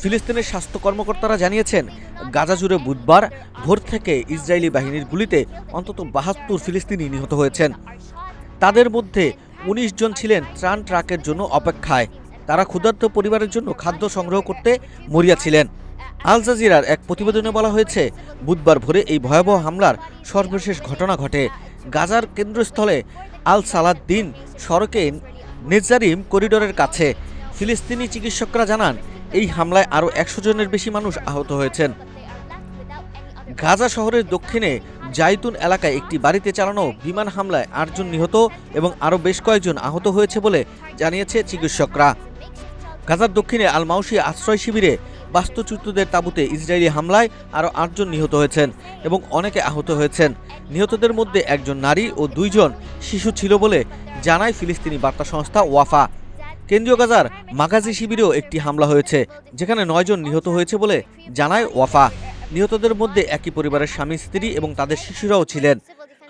ফিলিস্তিনের স্বাস্থ্য কর্মকর্তারা জানিয়েছেন, গাজা জুড়ে বুধবার ভোর থেকে ইসরায়েলি বাহিনীর গুলিতে অন্তত বাহাত্তর ফিলিস্তিনি নিহত হয়েছেন। তাদের মধ্যে ১৯ জন ছিলেন ত্রাণ ট্রাকের জন্য অপেক্ষায়। তারা ক্ষুধার্ত পরিবারের জন্য খাদ্য সংগ্রহ করতে মরিয়া ছিলেন। আল জাজিরার এক প্রতিবেদনে বলা হয়েছে, বুধবার ভোরে এই ভয়াবহ হামলার সর্বশেষ ঘটনা ঘটে। গাজার কেন্দ্রস্থলে আল সালাদ্দিন সড়কে নেজারিম করিডোরের কাছে ফিলিস্তিনি চিকিৎসকরা জানান, এই হামলায় আরও একশো জনের বেশি মানুষ আহত হয়েছেন। গাজা শহরের দক্ষিণে জাইতুন এলাকায় একটি বাড়িতে চালানো বিমান হামলায় আটজন নিহত এবং আরও বেশ কয়েকজন আহত হয়েছে বলে জানিয়েছে চিকিৎসকরা। গাজার দক্ষিণে আল মাউসি আশ্রয় শিবিরে বাস্তুচ্যুতদের তাঁবুতে ইসরায়েলি হামলায় আরও আটজন নিহত হয়েছেন এবং অনেকে আহত হয়েছেন। নিহতদের মধ্যে একজন নারী ও দুইজন শিশু ছিল বলে জানায় ফিলিস্তিনি বার্তা সংস্থা ওয়াফা। কেন্দ্রীয় গাজার মাগাজি শিবিরেও একটি হামলা হয়েছে, যেখানে নয়জন নিহত হয়েছে বলে জানায় ওয়াফা। নিহতদের মধ্যে একই পরিবারের স্বামী, স্ত্রী এবং তাদের শিশুরাও ছিলেন।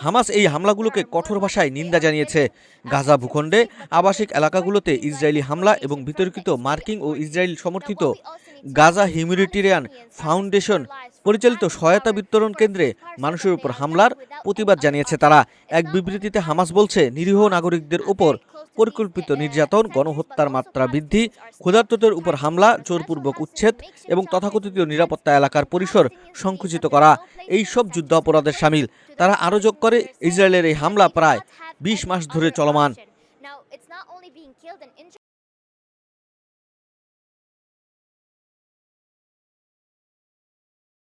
হামাস এই হামলাগুলোকে কঠোর ভাষায় নিন্দা জানিয়েছে। গাজা ভূখণ্ডে আবাসিক এলাকাগুলোতে ইসরায়েলি হামলা এবং বিতর্কিত মার্কিং ও ইসরায়েল সমর্থিত গাজা হিউম্যানিটেরিয়ান ফাউন্ডেশন পরিচালিত সহায়তা বিতরণ কেন্দ্রে মানুষের উপর হামলার প্রতিবাদ জানিয়েছে তারা। এক বিবৃতিতে হামাস বলছে, নিরীহ নাগরিকদের উপর পরিকল্পিত নির্যাতন, গণহত্যার মাত্রা বৃদ্ধি, ক্ষুধার্তদের উপর হামলা, জোরপূর্বক উচ্ছেদ এবং তথাকথিত নিরাপত্তা এলাকার পরিসর সংকুচিত করা, এই সব যুদ্ধাপরাধের সামিল। তারা আরও যোগ করে, ইসরায়েলের এই হামলা প্রায় বিশ মাস ধরে চলমান।